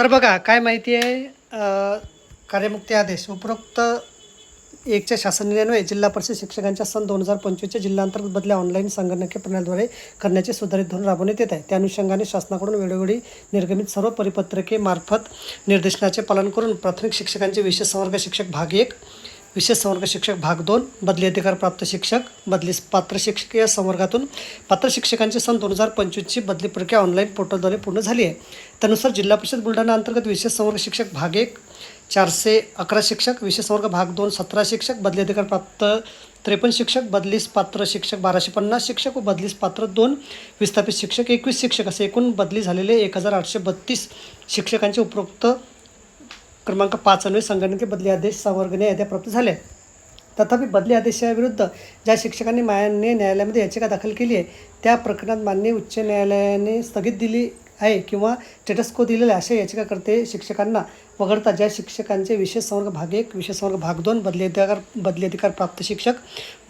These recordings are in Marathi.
तर बघा काय माहिती आहे कार्यमुक्ती आदेश उपरोक्त एकच्या शासन निर्णय जिल्हा परिषद शिक्षकांच्या सन दोन हजार पंचवीसच्या जिल्हांतर्गत बदल्या ऑनलाईन संगणकीय प्रणालीद्वारे करण्याचे सुधारित धोरण राबवण्यात येत आहे. त्या अनुषंगाने शासनाकडून वेळोवेळी निर्गमित सर्व परिपत्रके मार्फत निर्देशनाचे पालन करून प्राथमिक शिक्षकांचे विशेष संवर्ग शिक्षक भाग एक विशेष संवर्ग शिक्षक भाग दोन बदली अधिकार प्राप्त शिक्षक बदली पात्र शिक्षक या संवर्गातून. पात्र शिक्षकांची सन दोन हजार पंचवीसची बदली प्रक्रिया ऑनलाईन पोर्टलद्वारे पूर्ण झाली आहे. त्यानुसार जिल्हा परिषद बुलढाणा अंतर्गत विशेष संवर्ग शिक्षक भाग एक चारशे अकरा शिक्षक विशेष संवर्ग भाग दोन सतरा शिक्षक बदली अधिकार प्राप्त त्रेपन्न शिक्षक बदलीस पात्र शिक्षक बाराशे पन्नास शिक्षक व बदलीस पात्र दोन विस्थापित शिक्षक एकवीस शिक्षक असे एकूण बदली झालेले एक हजार आठशे बत्तीस शिक्षकांचे उपरोक्त क्रमांक पाच अन्वये संघटनेचे बदली आदेश संवर्गने याद्या प्राप्त झाल्या तथापि बदली आदेशाविरुद्ध ज्या शिक्षकांनी मान्य न्यायालयामध्ये याचिका दाखल केली आहे त्या प्रकरणात मान्य उच्च न्यायालयाने स्थगित दिली आहे किंवा स्टेटस्को दिलेले अशा याचिकाकर्ते शिक्षकांना वगळता ज्या शिक्षकांचे विशेष संवर्ग भाग एक विशेष संवर्ग भाग दोन बदली अधिकार बदली अधिकार प्राप्त शिक्षक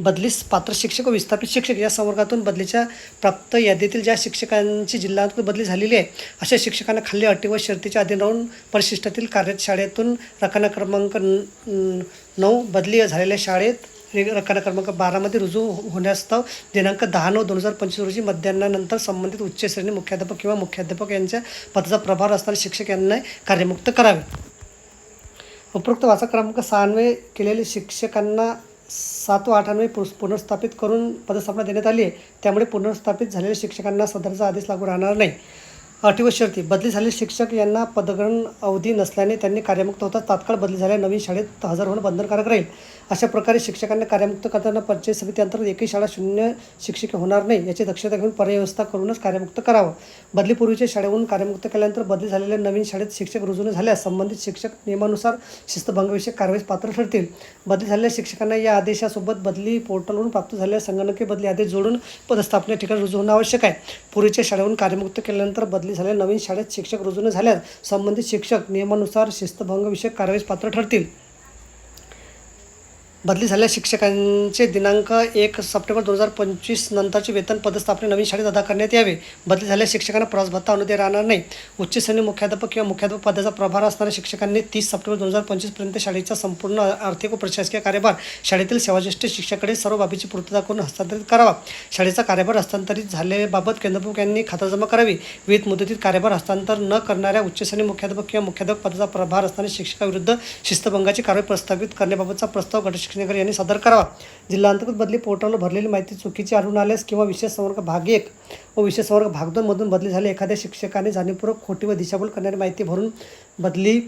बदलीस पात्र शिक्षक व विस्थापित शिक्षक या संवर्गातून बदलीच्या प्राप्त यादीतील ज्या शिक्षकांची जिल्हांतर्गत बदली झालेली आहे अशा शिक्षकांना खाली अटी व शर्तीच्या अधीन राहून परिशिष्टातील कार्यशाळेतून रकाना क्रमांक न- नऊ बदली झालेल्या शाळेत रे- रकाना क्रमांक बारामध्ये रुजू होण्यास्तव दिनांक दहा नऊ दोन हजार पंचवीस रोजी मध्यान्हानंतर संबंधित उच्चश्रेणी मुख्याध्यापक किंवा मुख्याध्यापक यांच्या पदाचा प्रभार असणारे शिक्षक यांना कार्यमुक्त करावे. उपरोक्त वाचा क्रमांक सहान्वये केलेले शिक्षकांना सात व आठान्वये पुनर्स्थापित करून पदस्थापना देण्यात आली आहे. त्यामुळे पुनर्स्थापित झालेल्या शिक्षकांना सदरचा आदेश लागू राहणार नाही. अटी व शर्ती. बदली झालेले शिक्षक यांना पदग्रहण अवधी नसल्याने त्यांनी कार्यमुक्त होता तात्काळ बदली झाल्या. नवीन शाळेत हजर होणं बंधनकारक राहील. अशा प्रकारे शिक्षकांना कार्यमुक्त करताना पंचायत समितीअंतर्गत एकही शाळा शून्य शिक्षक होणार नाही याची दक्षता घेऊन पर्याय व्यवस्था करूनच कार्यमुक्त करावं. बदलीपूर्वीच्या शाळेहून कार्यमुक्त केल्यानंतर बदली झालेल्या नवीन शाळेत शिक्षक रुजू न झाल्यास संबंधित शिक्षक नियमानुसार शिस्तभंगविषयक कारवाईस पात्र ठरतील. बदली झालेल्या शिक्षकांना या आदेशासोबत बदली पोर्टलवरून प्राप्त झालेल्या संगणकीय बदली आदेश जोडून पदस्थापने ठिकाणी रुजू होणं आवश्यक आहे. पूर्वीच्या शाळेहून कार्यमुक्त केल्यानंतर बदली झालेल्या नवीन शाळेत शिक्षक रुजू न झाल्यास संबंधित शिक्षक नियमानुसार शिस्तभंगविषयक कारवाईस पात्र ठरतील. बदली झालेल्या शिक्षकांचे दिनांक एक सप्टेंबर दोन हजार पंचवीस नंतरचे वेतन पदस्थापने नवीन शाळेत अदा करण्यात यावे. बदली झालेल्या शिक्षकांना प्रवास भत्ता अनुदय राहणार नाही. उच्च श्रेणी मुख्याध्यापक किंवा मुख्याध्यापक पदाचा प्रभार असणाऱ्या शिक्षकांनी तीस सप्टेंबर दोन हजार पंचवीसपर्यंत शाळेचा संपूर्ण आर्थिक व प्रशासकीय कार्यभार शाळेतील सेवाज्येष्ठ शिक्षकाकडे सर्व बाबीची पूर्तता करून हस्तांतरित करावा. शाळेचा कार्यभार हस्तांतरित झाल्याबाबत केंद्रप्रमुख यांनी खातरजमा करावी. विविध मुदतीत कार्यभार हस्तांतर न करणाऱ्या उच्च श्रेणी मुख्याध्यापक किंवा मुख्याध्यापक पदाचा प्रभार असणाऱ्या शिक्षकाविरुद्ध शिस्तभंगाची कारवाई प्रस्तावित करण्याबाबतचा प्रस्ताव गट शिक्षणाधिकारी यांनी सादर करावा. जिल्हा अंतर्गत बदली पोर्टलवर भरलेली माहिती चुकीची आढळून आल्यास किंवा विशेष संवर्ग भाग एक व विशेष संवर्ग भाग दोनमधून बदली झाली एखाद्या शिक्षकाने जाणीवपूर्वक खोटी व दिशाभूल करणारी माहिती भरून बदली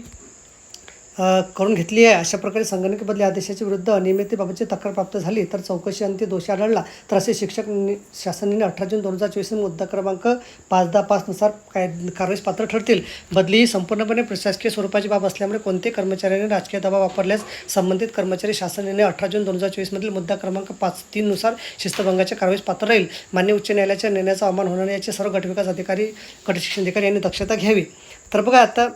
करून घेतली आहे. अशा प्रकारे संगणकीबदल्या आदेशाच्या विरुद्ध अनियमिततेबाबतची तक्रार प्राप्त झाली तर चौकशी अंती दोषी आढळला. तर असे शिक्षक नि- शासनाने अठरा जून दोन हजार चोवीस मुद्दा क्रमांक पाच दहा पाचनुसार काय कारवाईस पात्र ठरतील. बदली ही संपूर्णपणे प्रशासकीय स्वरूपाची बाब असल्यामुळे कोणत्याही कर्मचाऱ्याने राजकीय दबाव वापरल्यास संबंधित कर्मचारी शासनाने अठरा जून दोन हजार चोवीसमधील मुद्दा क्रमांक पाच तीननुसार शिस्तभंगाच्या कारवाईस पात्र राहील. मान्य उच्च न्यायालयाच्या निर्णयाचा अवमान होणार याचे सर्व गटविकास अधिकारी गटशिक्षण अधिकारी यांनी दक्षता घ्यावी. तर बघा आता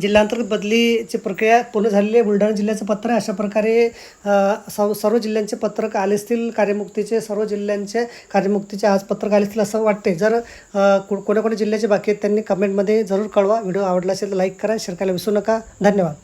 जिल्हांतर्गत बदलीची प्रक्रिया पूर्ण झालेली आहे. बुलढाणा जिल्ह्याचं पत्र आहे. अशा प्रकारे सर्व सर्व जिल्ह्यांचे पत्रक आले असतील कार्यमुक्तीचे सर्व जिल्ह्यांचे कार्यमुक्तीचे आज पत्रक आले असतील असं वाटते जर अ, जिल्ह्याचे बाकी आहेत त्यांनी कमेंटमध्ये जरूर कळवा. व्हिडिओ आवडला असेल तर लाईक करा शेअर करायला विसरू नका. धन्यवाद.